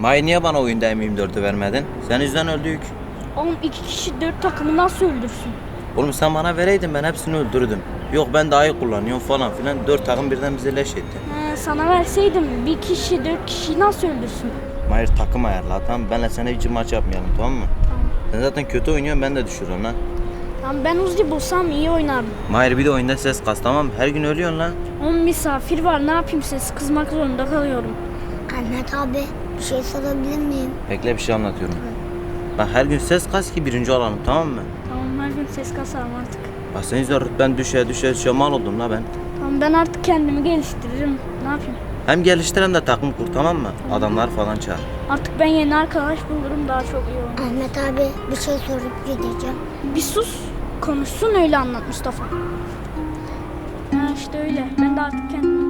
May niye bana oyunda M24'ü vermedin? Sen yüzden öldük. Oğlum iki kişi dört takımı nasıl öldürsün? Oğlum sen bana vereydin ben hepsini öldürdüm. Yok ben daha iyi kullanıyorum falan filan. Dört takım birden bizi leş etti. He, sana verseydim bir kişi dört kişiyi nasıl öldürsün? Mahir takım ayarla tamam Benle sana hiç maç yapmayalım tamam mı? Tamam. Sen zaten kötü oynuyorsun ben de düşürüyorum lan. Tamam ben Uzi bulsam iyi oynardım. Mahir bir de oyunda ses kas tamam mı? Her gün ölüyorsun lan. Oğlum misafir var ne yapayım ses kızmak zorunda kalıyorum. Ahmet abi bir şey sorabilir miyim? Bekle bir şey anlatıyorum. Bak her gün ses kas ki birinci olalım tamam mı? Tamam her gün ses kasarım artık. Bak senin yüzünden rütben düşe düşe düşe mal oldum la ben. Tamam ben artık kendimi geliştiririm. Ne yapayım? Hem geliştir hem de takım kur tamam mı? Adamlar falan çağır. Artık ben yeni arkadaş bulurum daha çok iyi olur. Ahmet abi bir şey sorup gideceğim. Bir sus konuşsun öyle anlat Mustafa. Ha işte öyle. Ben de artık kendimi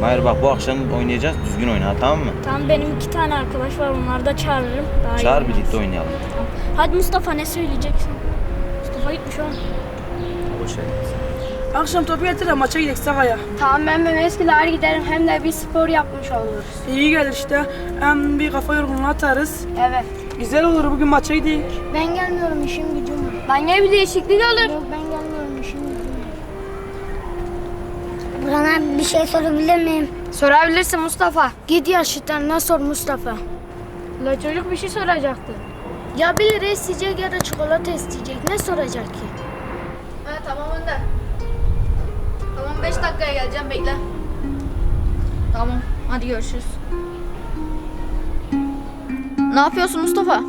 Mahir bak bu akşam oynayacağız düzgün oyna tamam mı? Tamam benim iki tane arkadaş var onları da çağırırım. Daha iyi Çağır oynarız. birlikte oynayalım. Tamam. Hadi Mustafa ne söyleyeceksin? Mustafa gitmiş oğlum. Boş ver. Akşam topu de maça gidelim Sakaya. Tamam ben ve eskiler giderim hem de bir spor yapmış oluruz. İyi gelir işte. Hem bir kafa yorgunluğu atarız. Evet. Güzel olur bugün maça gidelim. Ben gelmiyorum işim gücüm var. Ben ne bir değişiklik olur. Yok ben bir şey sorabilir miyim? Sorabilirsin Mustafa. Git yaşıtlarına sor Mustafa. La çocuk bir şey soracaktı. Ya bir lira isteyecek ya da çikolata isteyecek. Ne soracak ki? Ha tamam Önder. Tamam 5 dakikaya geleceğim bekle. Tamam hadi görüşürüz. Ne yapıyorsun Mustafa?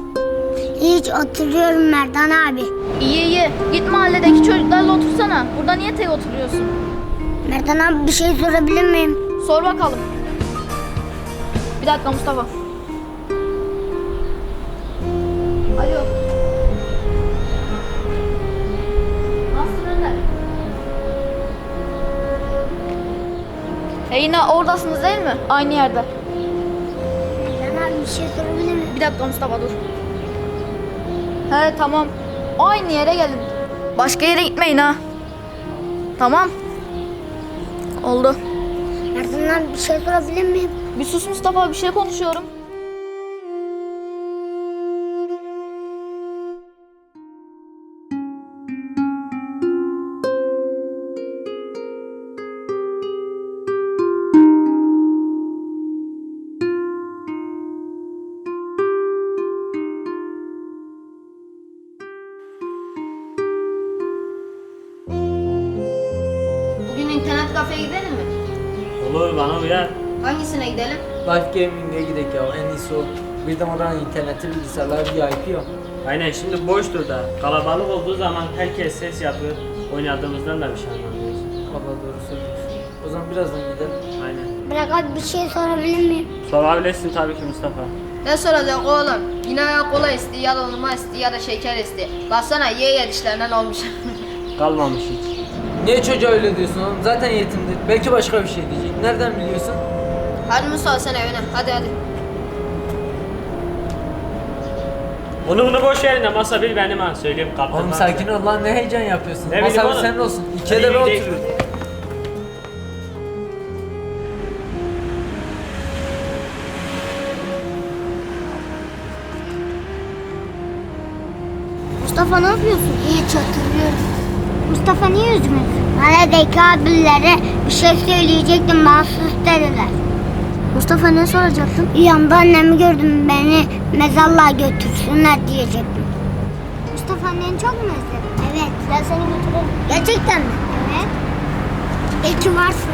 Hiç oturuyorum Merdan abi. İyi iyi. Git mahalledeki çocuklarla otursana. Burada niye tek oturuyorsun? Merdan abi bir şey sorabilir miyim? Sor bakalım. Bir dakika Mustafa. Alo. Nasılsın Önder? E yine oradasınız değil mi? Aynı yerde. Merdan abi bir şey sorabilir miyim? Bir dakika Mustafa dur. He tamam. Aynı yere gelin. Başka yere gitmeyin ha. Tamam. Oldu. Abi bir şey sorabilir miyim? Bir sus Mustafa bir şey konuşuyorum. Kafeye gidelim mi? Olur bana uyar. Hangisine gidelim? Life Gaming'e gidelim ya en iyisi o. Bir de oradan interneti bilgisayarlar VIP ya. Aynen şimdi boştur da. Kalabalık olduğu zaman herkes ses yapıyor. Oynadığımızdan da bir şey anlamıyoruz. Valla doğru söylüyorsun. O zaman birazdan gidelim. Aynen. Bırak abi bir şey sorabilir miyim? Sorabilirsin tabii ki Mustafa. Ne soracak oğlum? Yine ya kola isti ya da olma isti ya da şeker isti. Baksana ye ye dişlerinden olmuş. Kalmamış hiç. Niye çocuğa öyle diyorsun oğlum? Zaten yetimdir. Belki başka bir şey diyecek. Nereden biliyorsun? hadi Mustafa sen evine hadi hadi. Onu bunu boş verin de masa bir benim ha söyleyeyim kaptan. Oğlum sakin ol lan ne heyecan yapıyorsun? Ne Masa bileyim bir oğlum. senin olsun. İkiye Hadi de ben gidelim. oturuyorum. Mustafa ne yapıyorsun? Hiç hatırlıyorum. Mustafa niye üzgünsün? Mahalledeki abilere bir şey söyleyecektim bana sus dediler. Mustafa ne soracaktın? Yanda annemi gördüm beni mezarlığa götürsünler diyecektim. Mustafa annen çok mu özledin? Evet. Ben seni götürürüm. Gerçekten mi? Evet. İyi ki varsın